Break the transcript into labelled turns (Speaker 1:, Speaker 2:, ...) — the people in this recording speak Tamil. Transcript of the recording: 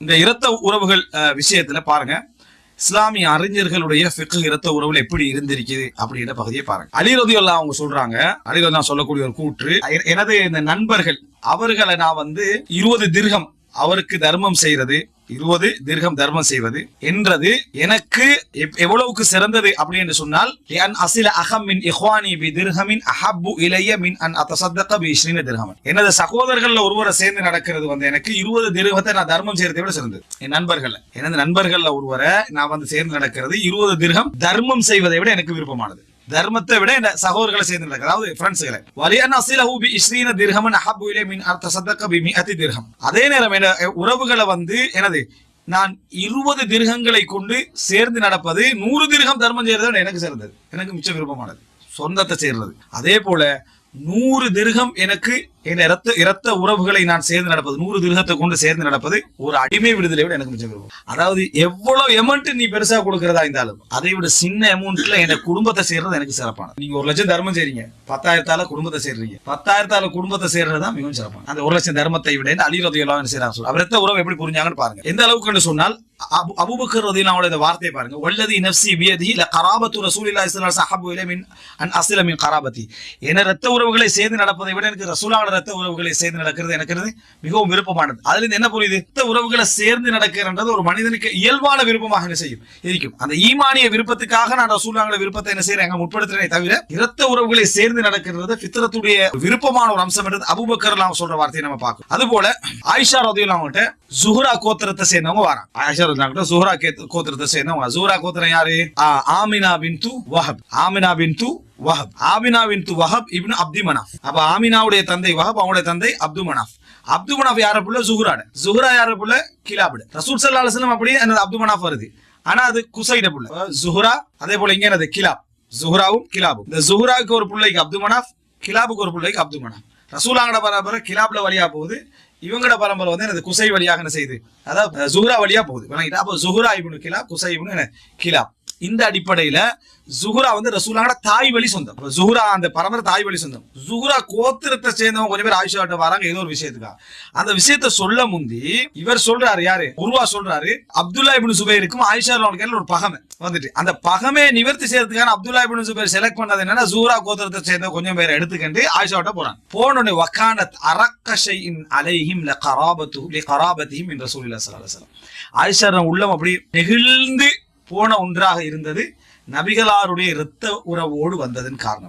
Speaker 1: இந்த இரத்த உறவுகள் அஹ், விஷயத்துல பாருங்க. இஸ்லாமிய அறிஞர்களுடைய ஃபிக்கு இரத்த உறவுல எப்படி இருந்திருக்குது அப்படின்ற பகுதியை பாருங்க. அலிரதி அவங்க சொல்றாங்க. அலிரதி சொல்லக்கூடிய ஒரு கூற்று எனது இந்த நண்பர்கள் அவர்களை நான் வந்து இருபது திருகம் அவருக்கு தர்மம் செய்யறது இருபது திருகம் தர்மம் செய்வது என்றது எனக்கு எப்- எவ்வளவுக்கு சிறந்தது அப்படி என்று சொன்னால் அன் அசில அகம் மின் இஹ்வானி பி திர்ஹமின் அஹப்பு இளைய மின் அன் அத்தசத்தக பி இஸ்ரீன திர்ஹமன். எனது சகோதரர்கள் ஒருவரை சேர்ந்து நடக்கிறது வந்து எனக்கு இருபது திர்கத்தை நான் தர்மம் செய்யறதை விட சிறந்தது. என் நண்பர்கள் எனது நண்பர்கள் ஒருவரை நான் வந்து சேர்ந்து நடக்கிறது இருபது திர்கம் தர்மம் செய்வதை விட எனக்கு விருப்பமானது. தர்மத்தை விட சகோதரர்களை சேர்ந்து அதாவது ஃப்ரெண்ட்ஸ்களை வலியன் அசிலஹு பி இஸ்ரீன திர்ஹமன் அஹப்பு இலை மின் அத்தசத்தக பி அதி திர்ஹம் அதே நேரம் என்ன உறவுகளை வந்து எனது நான் இருபது திருகங்களை கொண்டு சேர்ந்து நடப்பது நூறு திருகம் தர்மம் செய்யறது விட எனக்கு சிறந்தது எனக்கு மிச்ச விருப்பமானது சொந்தத்தை சேர்றது அதே போல நூறு திருகம் எனக்கு என் இரத்த இரத்த உறவுகளை நான் சேர்ந்து நடப்பது நூறு திருகத்தை கொண்டு சேர்ந்து நடப்பது ஒரு அடிமை விடுதலை விட எனக்கு மிச்சம் விருப்பம். அதாவது எவ்வளவு எமௌண்ட் நீ பெருசா கொடுக்கறதா இருந்தாலும் அதை விட சின்ன அமௌண்ட்ல என் குடும்பத்தை சேர்றது எனக்கு சிறப்பானது. நீங்க ஒரு லட்சம் தர்மம் செய்றீங்க பத்தாயிரத்தால குடும்பத்தை சேர்றீங்க. பத்தாயிரத்தால குடும்பத்தை சேர்றது தான் மிகவும் சிறப்பான அந்த ஒரு லட்சம் தர்மத்தை விட இந்த செய்யறாங்க அவர் ரத்த உறவு எப்படி புரிஞ்சாங்கன்னு பாருங்க. எந்த அளவுக்கு சொன்னால் அபு அபுபக்கர் ரதியல்லாஹு இந்த வார்த்தையை பாருங்க. வல்லதி நஃப்சி பியதி ல கராபத்து ரசூலில்லாஹி ஸல்லல்லாஹு அலைஹி வஸல்லம் மின் அன் அஸ்ல மின் கராபத்தி. என ரத்த உறவுகளை சேர்ந்து நடப்பதை விட எனக்கு ரசூலாவோட ரத்த உறவுகளை சேர்ந்து நடக்கிறது எனக்கு மிகவும் விருப்பமானது. அதுல இருந்து என்ன புரியுது? ரத்த உறவுகளை சேர்ந்து நடக்கிறன்றது ஒரு மனிதனுக்கு இயல்பான விருப்பமாக என்ன செய்யும்? இருக்கும் அந்த ஈமானிய விருப்பத்துக்காக நான் ரசூலாங்கள விருப்பத்தை என்ன செய்யறேன் அங்க முற்படுத்துறேனே தவிர இரத்த உறவுகளை சேர்ந்து நடக்கிறது பித்திரத்துடைய விருப்பமான ஒரு அம்சம் என்றது அபுபக்கர் சொல்ற வார்த்தையை நம்ம பார்க்கணும். அதுபோல ஆயிஷா ரதியுல்லாம் அவங்ககிட்ட ஜுஹ்ரா கோத்திரத்தை சேர்ந்தவங்க வராங்க ஆயிஷா இருந்தாங்க ஜுஹ்ரா கோத்திரத்தை சேர்ந்தவங்க ஜுஹ்ரா கோத்திரம் யாரு Amina Amina bint Wahab Amina bint Wahab Amina bint Wahab ibn Abd Manaf அப்ப ஆமினாவுடைய தந்தை வஹப் அவனுடைய தந்தை அப்து மனாஃப் அப்து மனாஃப் யார புள்ள ஜுஹ்ராட ஜுஹ்ரா யார புள்ள கிலாபுட ரசூல் சல்லா அலுவலம் அப்படி அப்படியே அந்த அப்து மனாஃப் வருது. ஆனா அது குசைட புள்ள ஜுஹ்ரா அதே போல இங்க என்னது கிலாப் ஜுஹ்ராவும் கிலாபும் இந்த ஜுஹ்ராவுக்கு ஒரு பிள்ளைக்கு அப்து மனாஃப் கிலாபுக்கு ஒரு பிள்ளைக்கு அப்துல் மனாப் ரசூலாங்கட பரம்பரை கிலாப்ல வழியா போகுது. இவங்கட பரம்பரை வந்து எனது குசை வழியாக என்ன செய்யுது அதாவது ஜுஹ்ரா வழியா போகுது. விளங்கிட்டா? அப்போ ஜுஹ்ரா இப்னு கிலாப் குசை இப்னு கிலாப். இந்த அடிப்படையில ஜுஹுரா வந்து ரசூலாங்கட தாய் வழி சொந்தம். ஜுஹுரா அந்த பரம்பரை தாய் வழி சொந்தம். ஜுஹுரா கோத்திரத்தை சேர்ந்தவங்க கொஞ்சம் பேர் ஆயிஷாட்ட வராங்க ஏதோ ஒரு விஷயத்துக்கா அந்த விஷயத்த சொல்ல முந்தி இவர் சொல்றாரு யாரு? உருவா சொல்றாரு அப்துல்லா இபின் சுபைருக்கும் ஆயிஷா அவனுக்கு ஒரு பகமை வந்துட்டு. அந்த பகமே நிவர்த்தி செய்யறதுக்கான அப்துல்லா இபின் சுபைர் செலக்ட் பண்ணது என்னன்னா ஜூரா கோத்திரத்தை சேர்ந்த கொஞ்சம் பேரை எடுத்துக்கிட்டு ஆயிஷாட்ட போறாங்க. போனோடனே வக்கானத் அரக்கஷையின் அலைஹிம் ல கராபத்து லி என்ற சூழ்நிலை ஸல்லல்லாஹு ஆயிஷா உள்ளம் அப்படி நெகிழ்ந்து போன ஒன்றாக இருந்தது. நபிகளாருடைய இரத்த உறவோடு வந்ததன் காரணம்.